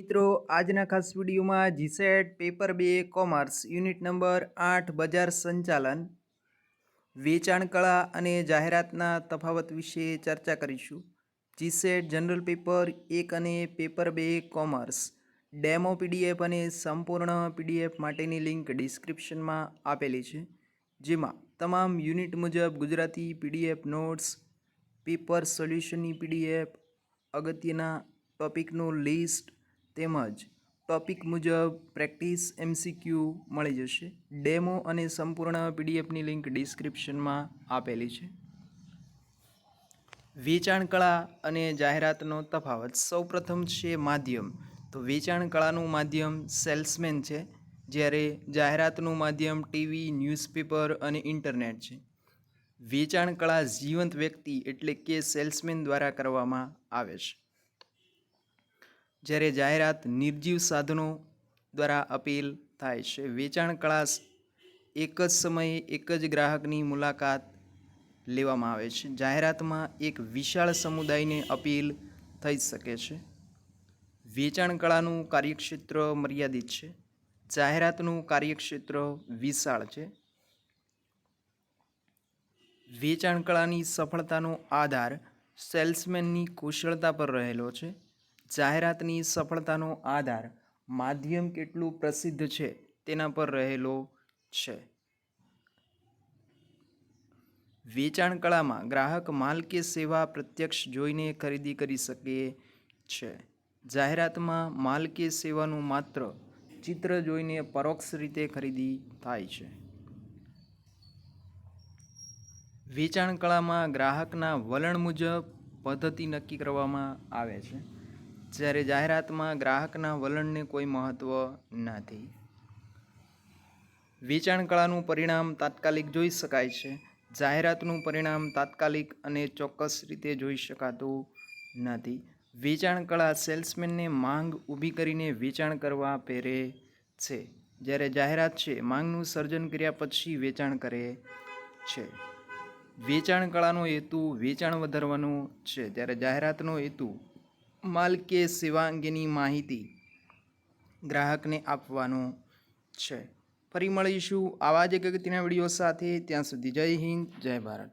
મિત્રો, આજના ખાસ વિડીયોમાં જીસેટ પેપર બે કોમર્સ, યુનિટ નંબર આઠ, બજાર સંચાલન, વેચાણ કળા અને જાહેરાતના તફાવત વિશે ચર્ચા કરીશું. જીસેટ, જનરલ પેપર, એક અને પેપર બે કોમર્સ. ડેમો પીડીએફ અને સંપૂર્ણ પીડીએફ માટેની લિંક ડિસ્ક્રિપ્શનમાં આપેલી છે. જેમાં તમામ યુનિટ મુજબ ગુજરાતી પીડીએફ નોટ્સ, પેપર સોલ્યુશનની પીડીએફ, અગત્યના ટોપિકનું લિસ્ટ તેમજ ટોપિક મુજબ પ્રેક્ટિસ એમસીક્યુ મળી જશે. ડેમો અને સંપૂર્ણ પીડીએફની લિંક ડિસ્ક્રિપ્શનમાં આપેલી છે. વેચાણ કળા અને જાહેરાતનો તફાવત. સૌપ્રથમ છે માધ્યમ. તો વેચાણ કળાનું માધ્યમ સેલ્સમેન છે, જ્યારે જાહેરાતનું માધ્યમ ટીવી ન્યૂઝપેપર અને ઇન્ટરનેટ છે. વેચાણ કળા જીવંત વ્યક્તિ એટલે કે સેલ્સમેન દ્વારા કરવામાં આવે છે. જ્યારે જાહેરાત નિર્જીવ સાધનો દ્વારા અપીલ થાય છે. વેચાણ કળા એક જ સમયે એક જ ગ્રાહકની મુલાકાત લેવામાં આવે છે. જાહેરાતમાં એક વિશાળ સમુદાયને અપીલ થઈ શકે છે. વેચાણ કળાનું કાર્યક્ષેત્ર મર્યાદિત છે. જાહેરાતનું કાર્યક્ષેત્ર વિશાળ છે. વેચાણ કળાની સફળતાનો આધાર સેલ્સમેનની કુશળતા પર રહેલો છે. જાહેરાતની સફળતાનો આધાર માધ્યમ કેટલું પ્રસિદ્ધ છે તેના પર રહેલો છે. વેચાણ કળામાં ગ્રાહક માલ કે સેવા પ્રત્યક્ષ જોઈને ખરીદી કરી શકે છે. જાહેરાતમાં માલ કે સેવાનું માત્ર ચિત્ર જોઈને પરોક્ષ રીતે ખરીદી થાય છે. વેચાણ કળામાં ગ્રાહકના વલણ મુજબ પદ્ધતિ નક્કી કરવામાં આવે છે. જ્યારે જાહેરાતમાં ગ્રાહકના વલણને કોઈ મહત્ત્વ નથી. વેચાણ કળાનું પરિણામ તાત્કાલિક જોઈ શકાય છે. જાહેરાતનું પરિણામ તાત્કાલિક અને ચોક્કસ રીતે જોઈ શકાતું નથી. વેચાણ કળા સેલ્સમેનને માંગ ઊભી કરીને વેચાણ કરવા પહેરે છે. જ્યારે જાહેરાત છે, માંગનું સર્જન કર્યા પછી વેચાણ કરે છે. વેચાણ કળાનો હેતુ વેચાણ વધારવાનો છે. ત્યારે જાહેરાતનો હેતુ માલ કે સેવા અંગેની માહિતી ગ્રાહકને આપવાનો છે. ફરી મળીશું આવા જ એક અગત્યના વીડિયો સાથે. ત્યાં સુધી જય હિન્દ, જય ભારત.